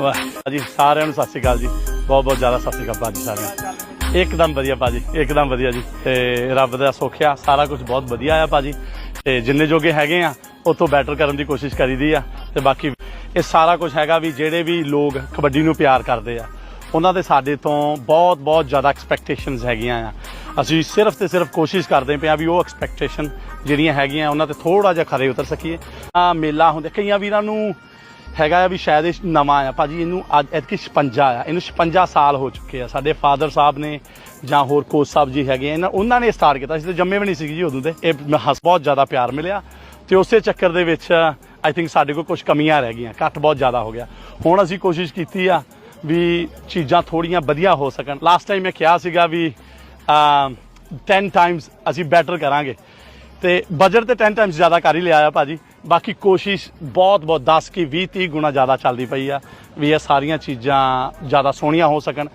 ਵਾਹ ਜੀ ਸਾਰਿਆਂ ਨੂੰ ਸਤਿ ਸ਼੍ਰੀ ਅਕਾਲ ਜੀ। ਬਹੁਤ ਬਹੁਤ ਜ਼ਿਆਦਾ ਸਤਿ ਸ਼੍ਰੀ ਅਕਾਲ ਭਾਜੀ ਸਾਰਿਆਂ ਨੂੰ। ਇੱਕਦਮ ਵਧੀਆ ਭਾਜੀ, ਇੱਕਦਮ ਵਧੀਆ ਜੀ। ਤੇ ਰੱਬ ਦਾ ਸੁੱਖਿਆ, ਸਾਰਾ ਕੁਝ ਬਹੁਤ ਵਧੀਆ ਆ ਭਾਜੀ। ਤੇ ਜਿੰਨੇ ਜੋਗੇ ਹੈਗੇ ਆ ਉਹ ਬੈਟਰ ਕਰਨ ਦੀ ਕੋਸ਼ਿਸ਼ ਕਰੀਦੀ ਆ। ਤੇ ਬਾਕੀ ਇਹ ਸਾਰਾ ਕੁਝ ਹੈਗਾ ਵੀ ਜਿਹੜੇ ਵੀ ਲੋਕ ਕਬੱਡੀ ਨੂੰ ਪਿਆਰ ਕਰਦੇ ਆ ਉਹਨਾਂ ਦੇ ਸਾਡੇ ਤੋਂ ਬਹੁਤ ਬਹੁਤ ਜ਼ਿਆਦਾ ਐਕਸਪੈਕਟੇਸ਼ਨਸ ਹੈਗੀਆਂ ਆ। ਅਸੀਂ ਸਿਰਫ ਤੇ ਸਿਰਫ ਕੋਸ਼ਿਸ਼ ਕਰਦੇ ਪਏ ਆ ਵੀ ਉਹ ਐਕਸਪੈਕਟੇਸ਼ਨ ਜਿਹੜੀਆਂ ਹੈਗੀਆਂ ਉਹਨਾਂ ਤੇ ਥੋੜਾ ਜਿਹਾ ਖਰੇ ਉਤਰ ਸਕੀਏ। ਆ ਮੇਲਾ ਹੁੰਦੇ, ਕਈਆਂ ਵੀਰਾਂ ਨੂੰ ਹੈਗਾ ਆ ਵੀ ਸ਼ਾਇਦ ਇਹ ਨਵਾਂ ਆ, ਭਾਜੀ ਇਹਨੂੰ ਅੱਜ ਐਤਕੀ 56 ਆ, ਇਹਨੂੰ 56 ਸਾਲ ਹੋ ਚੁੱਕੇ ਆ। ਸਾਡੇ ਫਾਦਰ ਸਾਹਿਬ ਨੇ ਜਾਂ ਹੋਰ ਕੋਚ ਸਾਹਿਬ ਜੀ ਹੈਗੇ ਆ, ਇਹਨਾਂ, ਉਹਨਾਂ ਨੇ ਸਟਾਰਟ ਕੀਤਾ ਸੀ ਤੇ ਜੰਮੇ ਵੀ ਨਹੀਂ ਸੀ ਜੀ ਉਦੋਂ ਤੇ ਇਹ ਮ- ਹੱਸ, ਬਹੁਤ ਜ਼ਿਆਦਾ ਪਿਆਰ ਮਿਲਿਆ। ਤੇ ਉਸੇ ਚੱਕਰ ਦੇ ਵਿੱਚ ਆਈ ਥਿੰਕ ਸਾਡੇ ਕੋਲ ਕੁਝ ਕਮੀਆਂ ਰਹਿ ਗਈਆਂ, ਘੱਟ ਬਹੁਤ ਜ਼ਿਆਦਾ ਹੋ ਗਿਆ। ਹੁਣ ਅਸੀਂ ਕੋਸ਼ਿਸ਼ ਕੀਤੀ ਆ ਵੀ ਚੀਜ਼ਾਂ ਥੋੜੀਆਂ ਵਧੀਆ ਹੋ ਸਕਣ। ਲਾਸਟ ਟਾਈਮ ਮੈਂ ਕਿਹਾ ਸੀਗਾ ਵੀ ਅਮ, 10 ਟਾਈਮਸ ਅਸੀਂ ਬੈਟਰ ਕਰਾਂਗੇ। ਤੇ ਬਜਟ ਤੇ 10 ਟਾਈਮਸ ਜ਼ਿਆਦਾ ਕਰ ਹੀ ਲਿਆ ਆ ਭਾਜੀ। ਬਾਕੀ ਕੋਸ਼ਿਸ਼ ਬਹੁਤ ਬਹੁਤ 10 ਕੀ 20 30 ਗੁਣਾ ਜ਼ਿਆਦਾ ਚੱਲਦੀ ਪਈ ਆ ਵੀ ਇਹ ਸਾਰੀਆਂ ਚੀਜ਼ਾਂ ਜ਼ਿਆਦਾ ਸੋਹਣੀਆਂ ਹੋ ਸਕਣ।